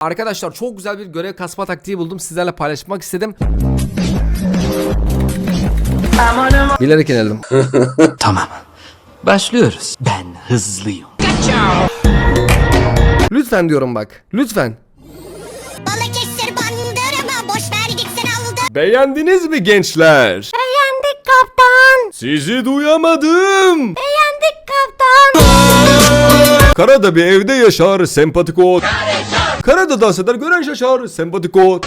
Arkadaşlar çok güzel bir görev kasma taktiği buldum. Sizlerle paylaşmak istedim. Bilerek ineldim. Tamam. Başlıyoruz. Ben hızlıyım. Lütfen diyorum bak. Lütfen. Balıkesir bandırma boş ver gitsin aldı. Beğendiniz mi gençler? Beğendik kaptan. Sizi duyamadım. Beğendik kaptan. Karada bir evde yaşar sempatik ot. Karada dans eder gören şaşar sempatik ot.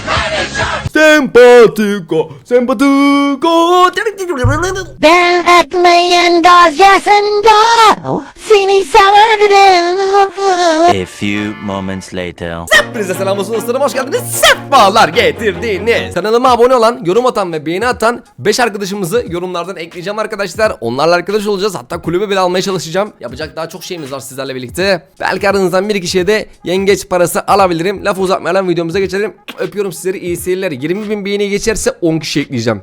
Sempatik ot. Sempatik ot. Ben ekmeğin gazesinde seni severdim. A few moments later. Hepinize selam olsun dostlarım hoş geldiniz. Sefalar getirdiniz. Kanalıma abone olan, yorum atan ve beğeni atan 5 arkadaşımızı yorumlardan ekleyeceğim arkadaşlar. Onlarla arkadaş olacağız. Hatta kulübe bile almaya çalışacağım. Yapacak daha çok şeyimiz var sizlerle birlikte. Belki aranızdan bir kişiye de yengeç parası alabilirim. Lafı uzatmadan videomuza geçelim. Öpüyorum sizleri iyi seyirler. 20 bin beğeni geçerse 10 kişi ekleyeceğim.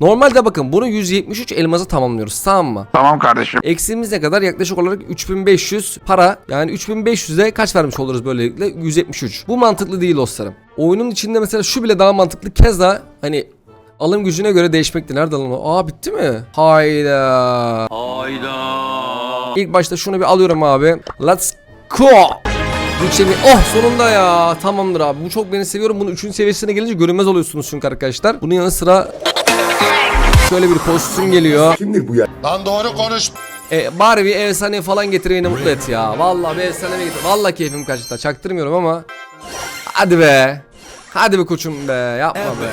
Normalde bakın bunu 173 elmasa tamamlıyoruz tamam mı? Tamam kardeşim. Eksiğimiz ne kadar? Yaklaşık olarak 3500 para. Yani 3500'e kaç vermiş oluruz böylelikle? 173. Bu mantıklı değil dostlarım. Oyunun içinde mesela şu bile daha mantıklı. Keza hani alım gücüne göre değişmekti. Nerede lan o? Aa bitti mi? Hayda. Hayda. İlk başta şunu bir alıyorum abi. Let's go. Bütçemi oh sonunda ya tamamdır abi bu çok beni seviyorum bunun 3. seviyesine gelince görünmez oluyorsunuz çünkü arkadaşlar bunun yanı sıra şöyle bir kostüm geliyor Lan doğru konuş. E, bari bir efsane falan getir beni mutlu et ya. Vallahi bir efsane getir. Vallahi keyfim kaçtı. Çaktırmıyorum ama. Hadi be. Hadi be koçum be. Yapma be.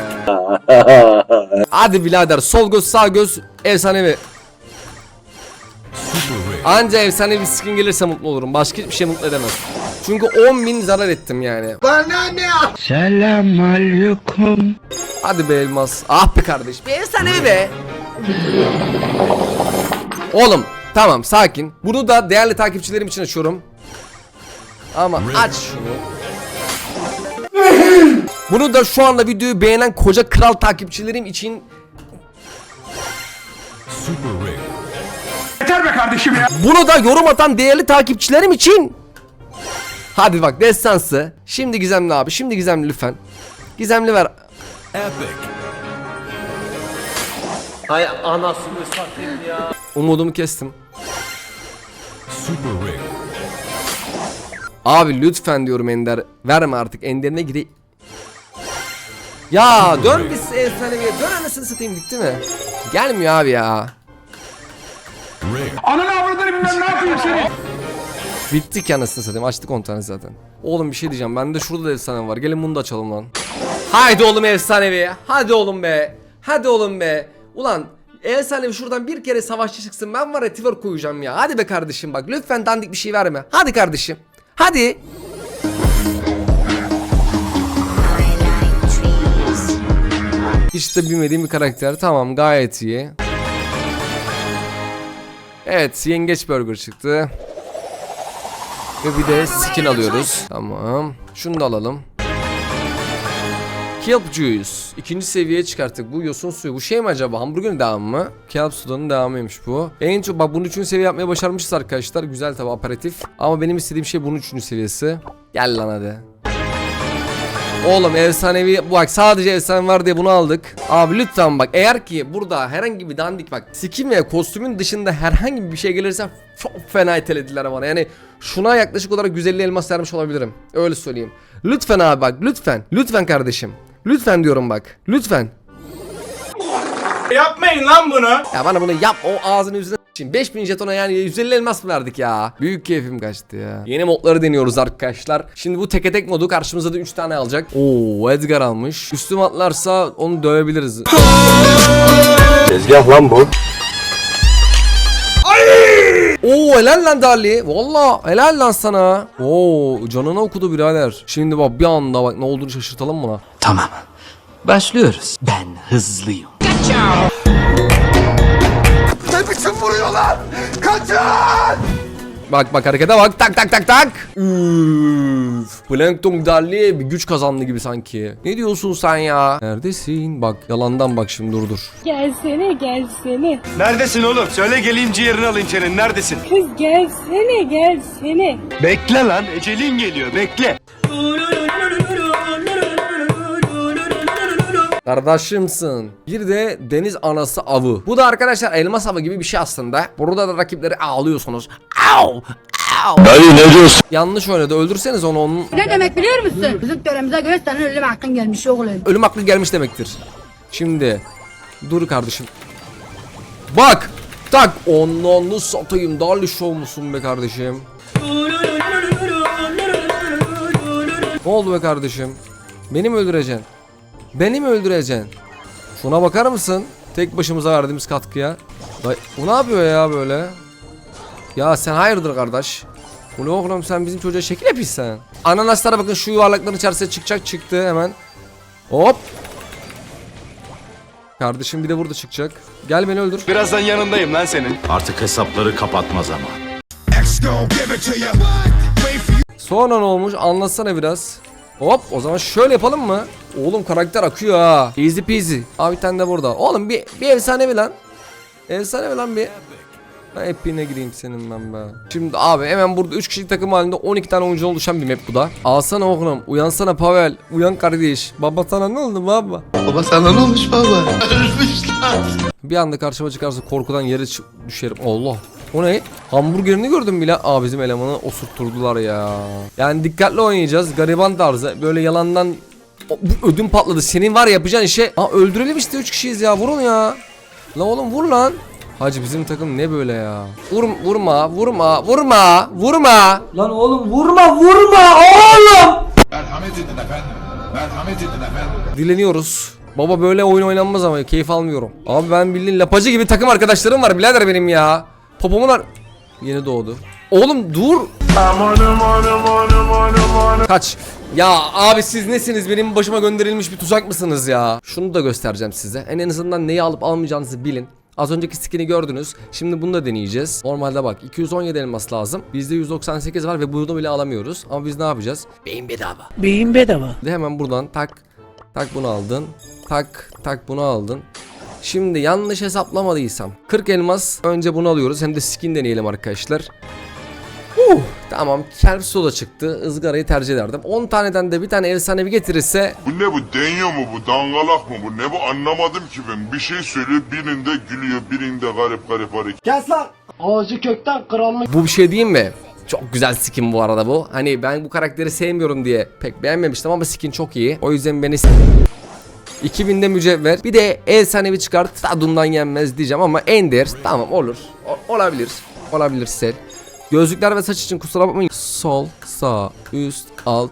Hadi birader. Sol göz sağ göz efsane bir. Anca efsane bir skin gelirse mutlu olurum. Başka hiçbir şey mutlu edemez. Çünkü 10.000 zarar ettim yani. Selamünaleyküm. Hadi be elmas. Ah be kardeş. Bir efsane be. Oğlum tamam sakin. Bunu da değerli takipçilerim için açıyorum. Ama aç şunu. Bunu da şu anda videoyu beğenen koca kral takipçilerim için Yeter be kardeşim ya. Bunu da yorum atan değerli takipçilerim için. Hadi bak destansı. Şimdi gizemli abi. Şimdi gizemli lütfen. Gizemli ver. Hay anasını satayım ya. Umudumu kestim. Abi lütfen diyorum Ender. Verme artık Ender'ine gire. Ya dön bir efsane bir dön anasını satayım bitti mi? Gelmiyor abi ya. Ananı avradını bilmem ne yapayım seni. Bittik anasını satayım açtık 10 tane zaten. Oğlum bir şey diyeceğim bende şurada da efsane var gelin bunu da açalım lan. Haydi oğlum efsanevi hadi oğlum be hadi oğlum be. Ulan efsanevi şuradan bir kere savaşçı çıksın ben var ya koyacağım ya. Hadi be kardeşim bak lütfen dandik bir şey verme. Hadi kardeşim hadi. Hiç de bilmediğim bir karakter tamam gayet iyi. Evet yengeç burger çıktı. Ve bir de skin alıyoruz. Tamam. Şunu da alalım. Kelp Juice. İkinci seviyeye çıkarttık. Bu yosun suyu. Bu şey mi acaba? Hamburgerin devamı mı? Kelp sudanın devamıymış bu. En çok bak bunu üçüncü seviye yapmaya başarmışız arkadaşlar. Güzel tabi aperatif. Ama benim istediğim şey bunun üçüncü seviyesi. Gel lan hadi. Oğlum efsanevi bak sadece efsane var diye bunu aldık. Abi lütfen bak eğer ki burada herhangi bir dandik bak skin ve kostümün dışında herhangi bir şey gelirse çok fena itelediler bana. Yani şuna yaklaşık olarak 150 elmas vermiş olabilirim. Öyle söyleyeyim. Lütfen abi bak lütfen. Lütfen kardeşim. Lütfen diyorum bak. Lütfen. Yapmayın lan bunu. Ya bana bunu yap o ağzını yüzüne Şimdi 5000 jetona yani 150 elmas mı verdik ya? Büyük keyfim kaçtı ya. Yeni modları deniyoruz arkadaşlar. Şimdi bu teke tek modu karşımıza da 3 tane alacak. Oo Edgar almış. Üstüm atlarsa onu dövebiliriz. Tezgah lan bu. Oo helal lan Dali. Valla helal lan sana. Oo canına okudu birader. Şimdi bak bir anda bak ne olduğunu şaşırtalım buna. Tamam. Başlıyoruz. Ben hızlıyım. Ne biçim vuruyorlar? Kaçın! Bak bak harekete bak. Tak tak tak tak. Üf. Plankton Darli bir güç kazandı gibi sanki. Ne diyorsun sen ya? Neredesin? Bak yalandan bak şimdi dur dur. Gelsene gelsene. Neredesin oğlum? Söyle geleyim ciğerini alayım senin. Neredesin? Kız gelsene gelsene. Bekle lan. Ecelin geliyor. Bekle. Kardeşimsin. Bir de deniz anası avı. Bu da arkadaşlar elmas avı gibi bir şey aslında. Burada da rakipleri ağlıyorsunuz. Au! Dayı ne diyorsun? Yanlış oynadı. Öldürseniz onu onun Ne demek biliyor musun? Bizim töremize göre senin ölüm hakkın gelmiş oğlum. ölüm aklı gelmiş demektir. Şimdi dur kardeşim. Bak! Tak! Onu satayım. Dali show musun be kardeşim? Ne oldu be kardeşim? Beni mi öldüreceksin? Beni mi öldüreceksin? Şuna bakar mısın? Tek başımıza verdiğimiz katkıya. Vay, bu ne yapıyor ya böyle? Ya sen hayırdır kardeş? Ne oğlum sen bizim çocuğa şekil yapıyorsun sen. Ananaslara bakın şu yuvarlakların içerisine çıkacak çıktı hemen. Hop. Kardeşim bir de burada çıkacak. Gel beni öldür. Birazdan yanındayım lan senin. Artık hesapları kapatma zamanı. Sonra ne olmuş anlatsana biraz. Hop o zaman şöyle yapalım mı? Oğlum karakter akıyor ha. Easy peasy. Abi bir tane de burada. Oğlum bir, bir efsanevi lan. Efsanevi lan bir. Ben epine gireyim senin ben be. Şimdi abi hemen burada 3 kişilik takım halinde 12 tane oyuncu oluşan bir map bu da. Alsana oğlum. Uyansana Pavel. Uyan kardeş. Baba sana ne oldu baba? Baba sana ne olmuş baba? Ölmüşler. Bir anda karşıma çıkarsa korkudan yere düşerim. Allah. O ne? Hamburgerini gördüm bile. Aa bizim elemanı osurtturdular ya. Yani dikkatli oynayacağız. Gariban tarzı. Böyle yalandan O, bu ödüm patladı. Senin var ya yapacağın işe. Aa öldürelim işte 3 kişiyiz ya. Vurun ya. La oğlum vur lan. Hacı bizim takım ne böyle ya? Vur, vurma, vurma, vurma, vurma. Lan oğlum vurma vurma oğlum. Dileniyoruz. Baba böyle oyun oynanmaz ama keyif almıyorum. Abi ben bildiğin lapacı gibi takım arkadaşlarım var birader benim ya. Popomun ar... Yeni doğdu. Oğlum dur. Kaç. Ya abi siz nesiniz? Benim başıma gönderilmiş bir tuzak mısınız ya? Şunu da göstereceğim size. En, en azından neyi alıp almayacağınızı bilin. Az önceki skin'i gördünüz. Şimdi bunu da deneyeceğiz. Normalde bak 217 elmas lazım. Bizde 198 var ve bunu bile alamıyoruz. Ama biz ne yapacağız? Beyin bedava. Beyin bedava. De hemen buradan tak tak bunu aldın. Tak tak bunu aldın. Şimdi yanlış hesaplamadıysam 40 elmas önce bunu alıyoruz hem de skin deneyelim arkadaşlar. Uh, tamam Kelpso da çıktı. ızgarayı tercih ederdim. 10 taneden de bir tane efsanevi getirirse Bu ne bu deniyor mu bu dangalak mı bu ne bu anlamadım ki ben bir şey söylüyor birinde gülüyor birinde garip garip hareket. Kes lan. Ağzı kökten kırılmış. bu bir şey diyeyim mi? Çok güzel skin bu arada bu. Hani ben bu karakteri sevmiyorum diye pek beğenmemiştim ama skin çok iyi. O yüzden beni 2000'de mücevher. Bir de efsanevi çıkart. Tadından yenmez diyeceğim ama Ender. Tamam olur. O- olabilir. Olabilir sel. Gözlükler ve saç için kusura bakmayın. Sol, sağ, üst, alt.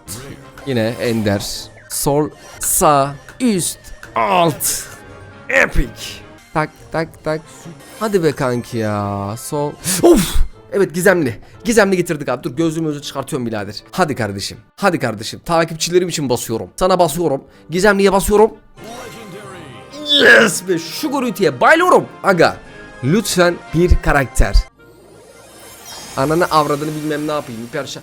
Yine Ender. Sol, sağ, üst, alt. Epic. Tak tak tak. Hadi be kanki ya. Sol. Of. Evet gizemli. Gizemli getirdik abi. Dur gözlüğümü özü çıkartıyorum birader. Hadi kardeşim. Hadi kardeşim. Takipçilerim için basıyorum. Sana basıyorum. Gizemliye basıyorum. Yes be şu görüntüye bayılıyorum. Aga. Lütfen bir karakter. Ananı avradını bilmem ne yapayım. Perşa...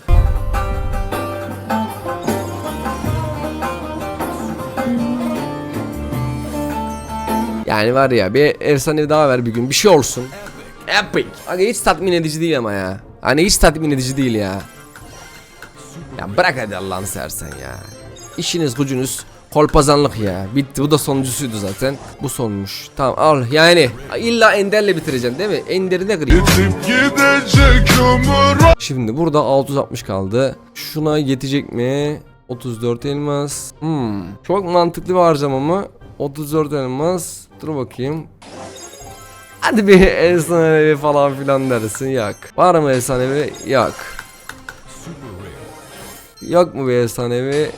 Yani var ya bir efsane daha ver bir gün bir şey olsun. Epic. Aga hiç tatmin edici değil ama ya. Hani hiç tatmin edici değil ya. Ya bırak hadi Allah'ını sersen ya. İşiniz gücünüz kolpazanlık ya. Bitti bu da sonuncusuydu zaten. Bu sonmuş. Tamam al yani. illa Ender'le bitireceksin değil mi? Ender'i de kırayım. Gidip gidecek ömür Şimdi burada 660 kaldı. Şuna yetecek mi? 34 elmas. Hmm. Çok mantıklı bir harcama mı? 34 elmas. Dur bakayım. Hadi bir efsanevi falan filan dersin yak. Var mı efsanevi? Yak. Yok mu bir efsanevi?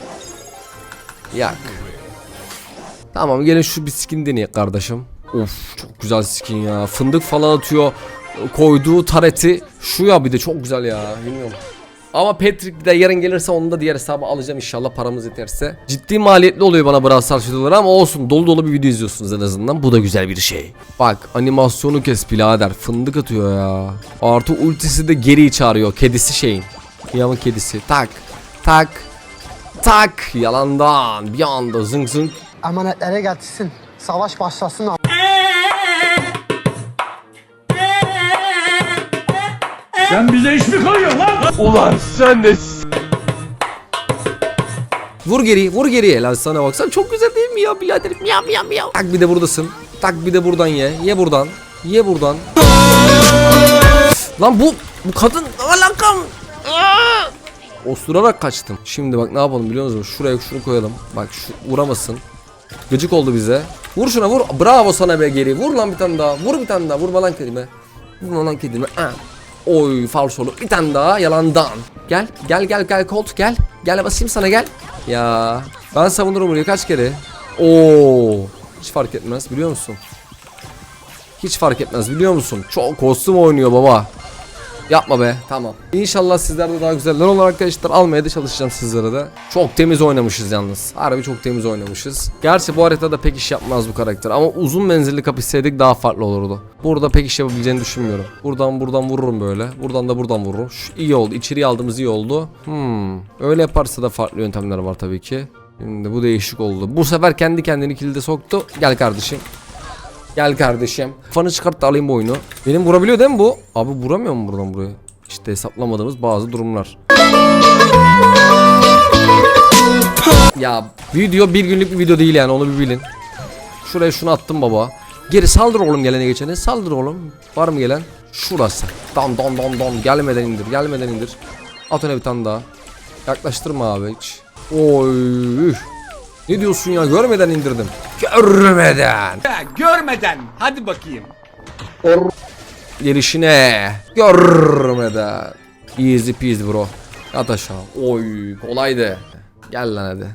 Yak. Tamam gelin şu bir skin deneyek kardeşim. Of çok güzel skin ya. Fındık falan atıyor. Koyduğu tareti şu ya bir de çok güzel ya. Bilmiyorum. Ama Patrick de yarın gelirse onu da diğer hesaba alacağım inşallah paramız yeterse. Ciddi maliyetli oluyor bana Brawl Stars videoları ama olsun dolu dolu bir video izliyorsunuz en azından. Bu da güzel bir şey. Bak animasyonu kes birader fındık atıyor ya. Artı ultisi de geri çağırıyor kedisi şeyin. Yamın kedisi tak tak tak yalandan bir anda zınk zınk Emanetlere getirsin. Savaş başlasın. Ulan sen de Vur geri, vur geri. Helal sana baksan çok güzel değil mi ya biraderim? Miyav miyav miyav. Tak bir de buradasın. Tak bir de buradan ye. Ye buradan. Ye buradan. Lan bu bu kadın alakam. Osturarak kaçtım. Şimdi bak ne yapalım biliyor musunuz? Şuraya şunu koyalım. Bak şu vuramasın. Gıcık oldu bize. Vur şuna vur. Bravo sana be geri. Vur lan bir tane daha. Vur bir tane daha. Vurma lan kedime. Vurma lan kedime. Ha. Oy falsolu. Bir tane daha yalandan. Gel gel gel gel Colt gel. Gel basayım sana gel. Ya ben savunurum burayı kaç kere. Oo. Hiç fark etmez biliyor musun? Hiç fark etmez biliyor musun? Çok kostüm oynuyor baba. Yapma be tamam. İnşallah sizler de daha güzeller olur arkadaşlar. Almaya da çalışacağım sizlere de. Çok temiz oynamışız yalnız. Harbi çok temiz oynamışız. Gerçi bu haritada pek iş yapmaz bu karakter. Ama uzun menzilli kapışsaydık daha farklı olurdu. Burada pek iş yapabileceğini düşünmüyorum. Buradan buradan vururum böyle. Buradan da buradan vururum. Şu iyi oldu. İçeriye aldığımız iyi oldu. Hmm. Öyle yaparsa da farklı yöntemler var tabii ki. Şimdi bu değişik oldu. Bu sefer kendi kendini kilide soktu. Gel kardeşim. Gel kardeşim. Fanı çıkart da alayım bu oyunu. Benim vurabiliyor değil mi bu? Abi vuramıyor mu buradan buraya? İşte hesaplamadığımız bazı durumlar. ya video bir günlük bir video değil yani onu bir bilin. Şuraya şunu attım baba. Geri saldır oğlum gelene geçene. Saldır oğlum. Var mı gelen? Şurası. Dan dan dan dan. Gelmeden indir. Gelmeden indir. At öne bir tane daha. Yaklaştırma abi hiç. Oy. Ne diyorsun ya? Görmeden indirdim. Görmeden. görmeden hadi bakayım. Gelişine. Görmeden. Easy peasy bro. Yat aşağı. Oy kolaydı. Gel lan hadi.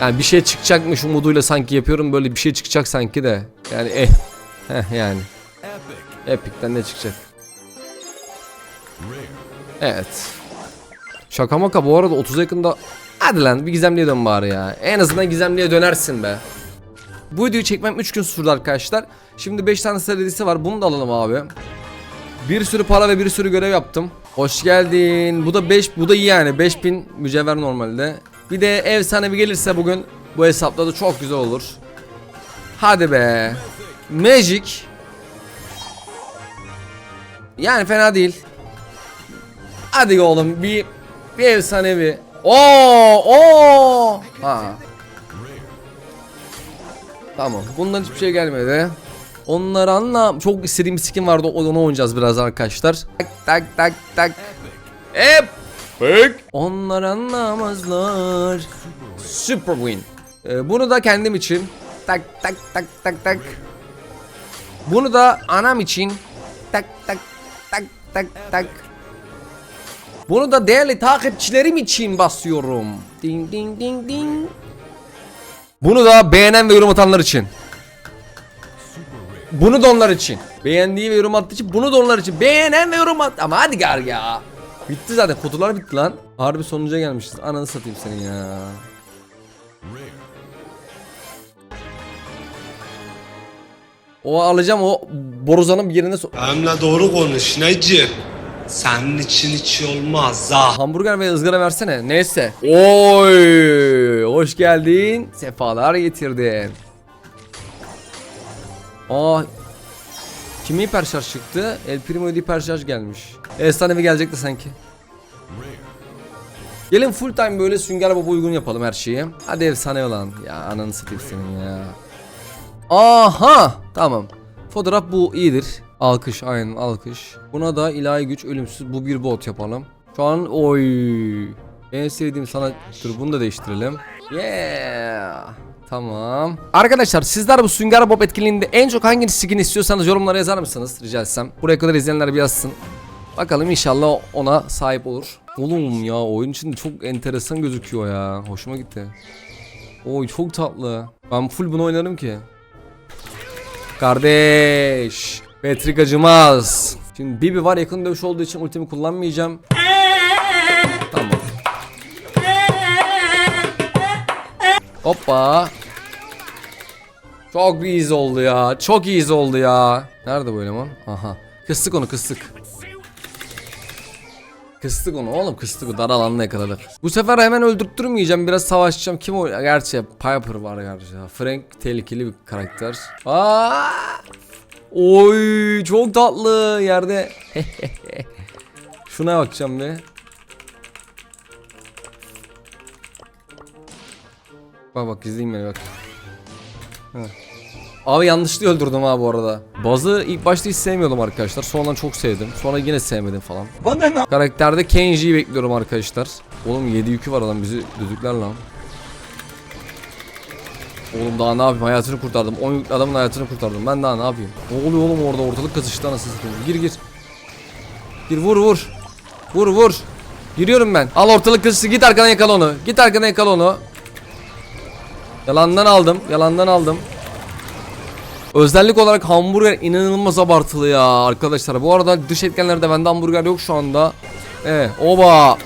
Yani bir şey çıkacakmış umuduyla sanki yapıyorum böyle bir şey çıkacak sanki de. Yani eh. Heh yani. Epic'ten ne çıkacak? Evet. Şaka maka bu arada 30 yakında Hadi lan bir gizemliye dön bari ya. En azından gizemliye dönersin be. Bu videoyu çekmem 3 gün sürdü arkadaşlar. Şimdi 5 tane serisi var. Bunu da alalım abi. Bir sürü para ve bir sürü görev yaptım. Hoş geldin. Bu da 5 bu da iyi yani. 5000 mücevher normalde. Bir de efsanevi gelirse bugün bu hesapta da çok güzel olur. Hadi be. Magic. Yani fena değil. Hadi oğlum bir bir efsanevi. Oo, oo. Ha. Tamam. Bundan hiçbir şey gelmedi. Onları anla. Çok istediğim bir skin vardı. Onu oynayacağız biraz arkadaşlar. Tak tak tak tak. Hep. Pek. Onlar anlamazlar. Super win. Ee, bunu da kendim için. Tak tak tak tak tak. Bunu da anam için. Tak tak tak tak tak. Bunu da değerli takipçilerim için basıyorum. Ding ding ding ding. Bunu da beğenen ve yorum atanlar için. Bunu da onlar için. Beğendiği ve yorum attığı için bunu da onlar için. Beğenen ve yorum at. Ama hadi gar ya. Bitti zaten kutular bitti lan. Harbi sonuca gelmişiz. Ananı satayım senin ya. O alacağım o boruzanın yerine so- Benimle doğru konuş Neci. Senin için hiç olmaz ha. Hamburger ve ızgara versene. Neyse. Oy! Hoş geldin. Sefalar getirdin. Aa. Kimin hiperşarj çıktı? El Primo hiperşarj gelmiş. Efsanevi gelecekti sanki. Gelin full time böyle sünger baba uygun yapalım her şeyi. Hadi efsane olan. Ya ananı satayım senin ya. Aha! Tamam. Fotoğraf bu iyidir. Alkış aynen alkış. Buna da ilahi güç ölümsüz bu bir bot yapalım. Şu an oy. En sevdiğim sanattır bunu da değiştirelim. Yeah. Tamam. Arkadaşlar sizler bu Sünger Bob etkinliğinde en çok hangi skin istiyorsanız yorumlara yazar mısınız rica etsem. Buraya kadar izleyenler bir yazsın. Bakalım inşallah ona sahip olur. Oğlum ya oyun içinde çok enteresan gözüküyor ya. Hoşuma gitti. Oy çok tatlı. Ben full bunu oynarım ki. Kardeş. Patrick acımaz. Şimdi Bibi var yakın dövüş olduğu için ultimi kullanmayacağım. Tamam. Hoppa. Çok easy oldu ya. Çok easy oldu ya. Nerede bu eleman? Aha. Kıstık onu kıstık. Kıstık onu oğlum kıstık dar alanına yakaladık. Bu sefer hemen öldürttürmeyeceğim biraz savaşacağım. Kim o? Gerçi Piper var gerçi. Frank tehlikeli bir karakter. Aa! Oy çok tatlı yerde. Şuna bakacağım bir. Bak bak izleyin beni bak. Heh. Abi yanlışlıkla öldürdüm ha bu arada. Bazı ilk başta hiç sevmiyordum arkadaşlar. Sonradan çok sevdim. Sonra yine sevmedim falan. Karakterde Kenji'yi bekliyorum arkadaşlar. Oğlum 7 yükü var adam bizi düdükler lan. Oğlum daha ne yapayım? Hayatını kurtardım. 10 yüklü adamın hayatını kurtardım. Ben daha ne yapayım? Ne oluyor oğlum orada? Ortalık kızıştı anasını satayım. Gir gir. Gir vur vur. Vur vur. Giriyorum ben. Al ortalık kızıştı. Git arkadan yakala onu. Git arkadan yakala onu. Yalandan aldım. Yalandan aldım. Özellik olarak hamburger inanılmaz abartılı ya arkadaşlar. Bu arada dış etkenlerde bende hamburger yok şu anda. Evet oba.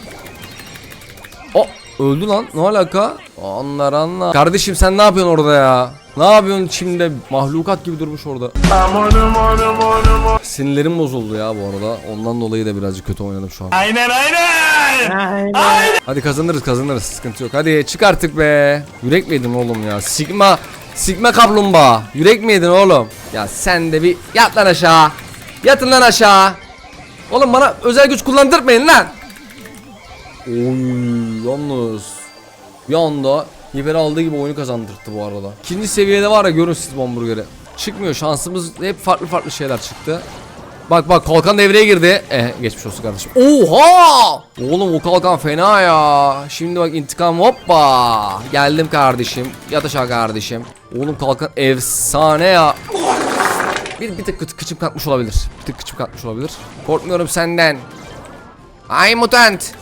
O öldü lan ne alaka? Onlar anla. Kardeşim sen ne yapıyorsun orada ya? Ne yapıyorsun şimdi mahlukat gibi durmuş orada. Sinirlerim bozuldu ya bu arada. Ondan dolayı da birazcık kötü oynadım şu an. Aynen aynen. Hadi kazanırız kazanırız sıkıntı yok. Hadi çık artık be. Yürek mi yedin oğlum ya? Sigma Sigma kaplumbağa. Yürek mi yedin oğlum? Ya sen de bir yat lan aşağı. Yatın lan aşağı. Oğlum bana özel güç kullandırmayın lan. Oy yalnız. Bir anda hiper aldığı gibi oyunu kazandırdı bu arada. İkinci seviyede var ya görün siz bu hamburgeri. Çıkmıyor şansımız hep farklı farklı şeyler çıktı. Bak bak kalkan devreye girdi. Eh geçmiş olsun kardeşim. Oha! Oğlum o kalkan fena ya. Şimdi bak intikam hoppa. Geldim kardeşim. Yat aşağı kardeşim. Oğlum kalkan efsane ya. Bir, bir tık kı- kıçım kalkmış olabilir. Bir tık kıçım kalkmış olabilir. Korkmuyorum senden. Ay mutant.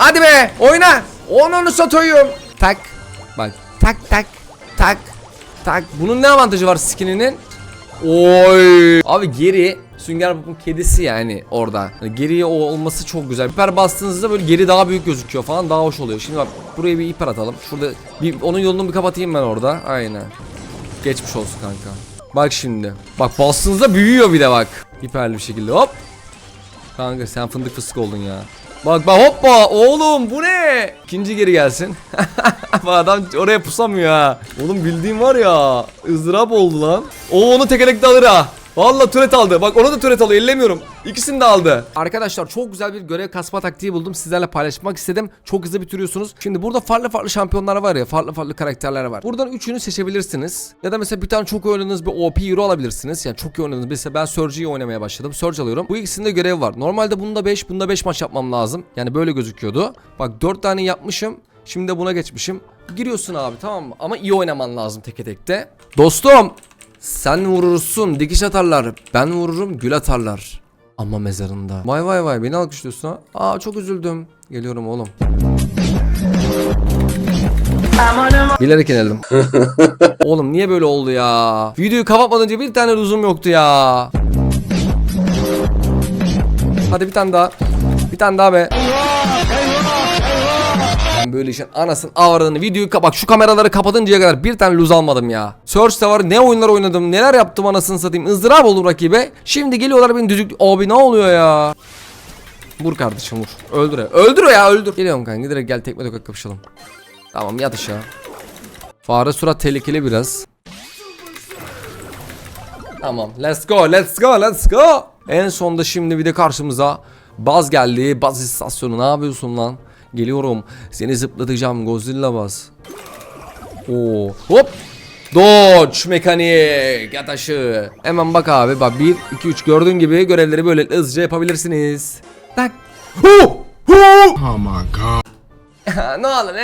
Hadi be oyna. Onu satayım. Tak. Bak tak tak tak tak. Bunun ne avantajı var skininin? Oy. Abi geri Sünger Bob'un kedisi yani orada. Hani geriye o olması çok güzel. Hiper bastığınızda böyle geri daha büyük gözüküyor falan daha hoş oluyor. Şimdi bak buraya bir hiper atalım. Şurada bir onun yolunu bir kapatayım ben orada. Aynen. Geçmiş olsun kanka. Bak şimdi. Bak bastığınızda büyüyor bir de bak. Hiperli bir şekilde hop. Kanka sen fındık fıstık oldun ya. Bak bak hoppa oğlum bu ne? İkinci geri gelsin. bu adam oraya pusamıyor ha. Oğlum bildiğim var ya ızdırap oldu lan. O onu tekerlekte alır ha. Valla türet aldı. Bak onu da türet alıyor. Ellemiyorum. İkisini de aldı. Arkadaşlar çok güzel bir görev kasma taktiği buldum. Sizlerle paylaşmak istedim. Çok hızlı bitiriyorsunuz. Şimdi burada farklı farklı şampiyonlar var ya. Farklı farklı karakterler var. Buradan üçünü seçebilirsiniz. Ya da mesela bir tane çok oynadığınız bir OP hero alabilirsiniz. Yani çok iyi oynadığınız. Mesela ben Surge'yi oynamaya başladım. Surge alıyorum. Bu ikisinde görev var. Normalde bunda 5, bunda 5 maç yapmam lazım. Yani böyle gözüküyordu. Bak 4 tane yapmışım. Şimdi de buna geçmişim. Giriyorsun abi tamam mı? Ama iyi oynaman lazım teke tekte. Dostum sen vurursun dikiş atarlar. Ben vururum gül atarlar. Ama mezarında. Vay vay vay beni alkışlıyorsun ha. Aa çok üzüldüm. Geliyorum oğlum. Bilerek ineldim. oğlum niye böyle oldu ya? Videoyu kapatmadan önce bir tane lüzum yoktu ya. Hadi bir tane daha. Bir tane daha be. Böyle işin anasını avradını videoyu bak şu kameraları kapatıncaya kadar bir tane lose almadım ya. Search'te var ne oyunlar oynadım neler yaptım anasını satayım ızdırap oldum rakibe. Şimdi geliyorlar beni düdük abi ne oluyor ya. Vur kardeşim vur. Öldür ya. Öldür ya öldür. Geliyorum kanka direkt gel tekme tokat kapışalım. Tamam yat aşağı. Fare surat tehlikeli biraz. Tamam let's go let's go let's go. En sonda şimdi bir de karşımıza Baz geldi. Baz istasyonu ne yapıyorsun lan? Geliyorum. Seni zıplatacağım Godzilla Baz. Oo. Hop. Dodge mekanik yat aşağı. Hemen bak abi bak 1 2 3 gördüğün gibi görevleri böyle hızlıca yapabilirsiniz. Tak. Hu! Hu! Oh my god. ne olur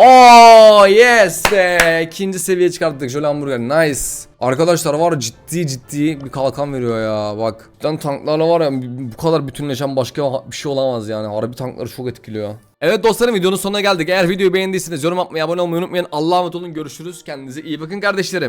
Oh yes be. İkinci seviye çıkarttık Jolly Hamburger. Nice. Arkadaşlar var ciddi ciddi bir kalkan veriyor ya. Bak. Cidden tanklarla var ya bu kadar bütünleşen başka bir şey olamaz yani. Harbi tankları çok etkiliyor. Evet dostlarım videonun sonuna geldik. Eğer videoyu beğendiyseniz yorum atmayı, abone olmayı unutmayın. Allah'a emanet olun. Görüşürüz. Kendinize iyi bakın kardeşlerim.